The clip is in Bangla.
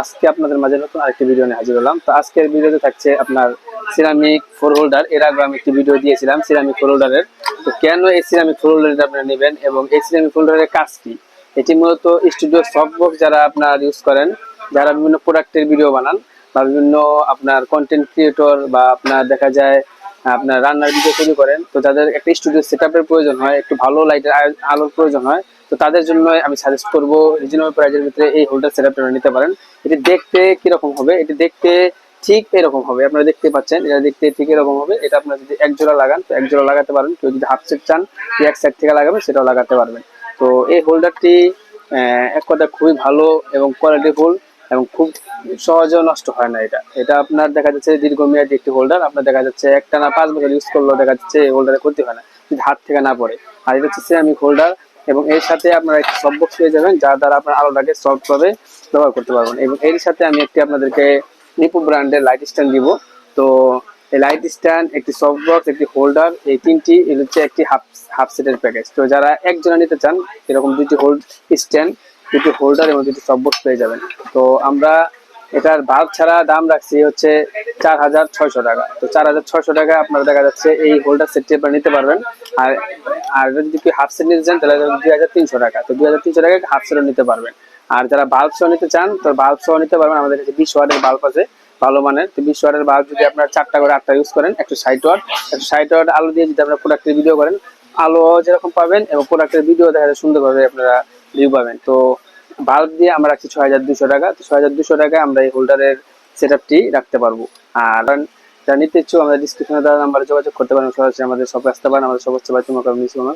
আজকে আপনাদের মাঝে নতুন আরেকটি ভিডিও নিয়ে হাজির হলাম। তো আজকের ভিডিওতে থাকছে আপনার সিরামিক ফোর হোল্ডার এর আগে আমি একটি ভিডিও দিয়েছিলাম সিরামিক ফোর হোল্ডারের তো কেন এই সিরামিক ফোর হোল্ডারটা আপনারা নেবেন এবং এই সিরামিক ফোর হোল্ডারের কাজ কি? এটি মূলত স্টুডিও সফট বক্স যারা আপনার ইউজ করেন, যারা বিভিন্ন প্রোডাক্টের ভিডিও বানান বা বিভিন্ন আপনার কন্টেন্ট ক্রিয়েটর বা আপনার দেখা যায়, আপনার রান্নার ভিডিও তৈরি করেন, তো যাদের একটা স্টুডিও সেট প্রয়োজন হয়, একটু ভালো লাইটের আলোর প্রয়োজন হয়। তো তাদের জন্য আমি সাজেস্ট করব রিজনেবল প্রাইজের ভিতরে এই হোল্ডার সেট আপনারা নিতে পারেন। এটি দেখতে কীরকম হবে? এটি দেখতে ঠিক এরকম হবে। আপনারা দেখতে পাচ্ছেন, এটা দেখতে ঠিক এরকম হবে। এটা আপনারা যদি এক জোড়া লাগান, তো এক জোড়া লাগাতে পারেন। কেউ যদি হাফ সেট চান এক সাইড থেকে লাগাবেন সেটাও লাগাতে পারবেন। তো এই হোল্ডারটি এক কথা খুবই ভালো এবং কোয়ালিটি কোয়ালিটিফুল এবং খুব সহজেও নষ্ট হয় না এটা। এটা আপনার দেখা যাচ্ছে দীর্ঘমেয়াদী একটি হোল্ডার আপনার দেখা যাচ্ছে একটা না পাঁচ বছর ইউজ করলেও দেখা যাচ্ছে এই হোল্ডারে ক্ষতি হয় না। যদি হাত থেকে না পড়ে। আর এটা হচ্ছে আমি হোল্ডার এবং এর সাথে আপনারা একটি সব বক্স পেয়ে যাবেন, যার দ্বারা আপনার আলোটাকে সফট ভাবে ব্যবহার করতে পারবেন। এবং এর সাথে আমি একটি আপনাদেরকে নিপু ব্র্যান্ডের লাইট স্ট্যান্ড দিব। তো এই লাইট স্ট্যান্ড একটি সফট বক্স একটি হোল্ডার এই তিনটি, এর হচ্ছে একটি হাফ হাফ সেটের প্যাকেজ তো যারা একজনে নিতে চান, এরকম দুটি হোল্ড স্ট্যান্ড দুটি হোল্ডার এবং দুটি সফট বক্স পেয়ে যাবেন। তো আমরা এটার বাল্ব ছাড়া দাম রাখছি হচ্ছে চার হাজার ছয়শো টাকা। তো চার হাজার ছয়শো টাকা আপনার দেখা যাচ্ছে এই হোল্ডার সেটটি আপনারা নিতে পারবেন। আর আর যদি কেউ হাফ সেট নিতে চান, তাহলে দুই হাজার তিনশো টাকা। তো দুই হাজার তিনশো টাকা হাফ সেটও নিতে পারবেন। আর যারা বাল্ব সহ নিতে চান, তো বাল্ব সহ নিতে পারবেন। আমাদের কাছে বিশ ওয়াটের বাল্ব আছে, ভালো মানের। তো বিশ ওয়াটের বাল্ব যদি আপনার চারটা করে, আটটা ইউজ করেন, একটু ষাট ওয়াট একটু ষাট ওয়াট আলো দিয়ে যদি আপনার প্রোডাক্টের ভিডিও করেন, আলো যেরকম পাবেন এবং প্রোডাক্টের ভিডিও দেখা যায় সুন্দরভাবে আপনারা ভিউ পাবেন। তো বাল্ব দিয়ে আমরা রাখছি ছয় হাজার দুশো টাকা। তো ছয় হাজার দুশো টাকায় আমরা এই হোল্ডারের সেট আপটি রাখতে পারব। আর যারা নিতে ইচ্ছুক, আমাদের ডিসক্রিপশনে দেওয়া নাম্বারে যোগাযোগ করতে পারেন। সরাসরি আমাদের সব আসতে পারেন। আমাদের সব হচ্ছে বাচ্চা মোকাবিলা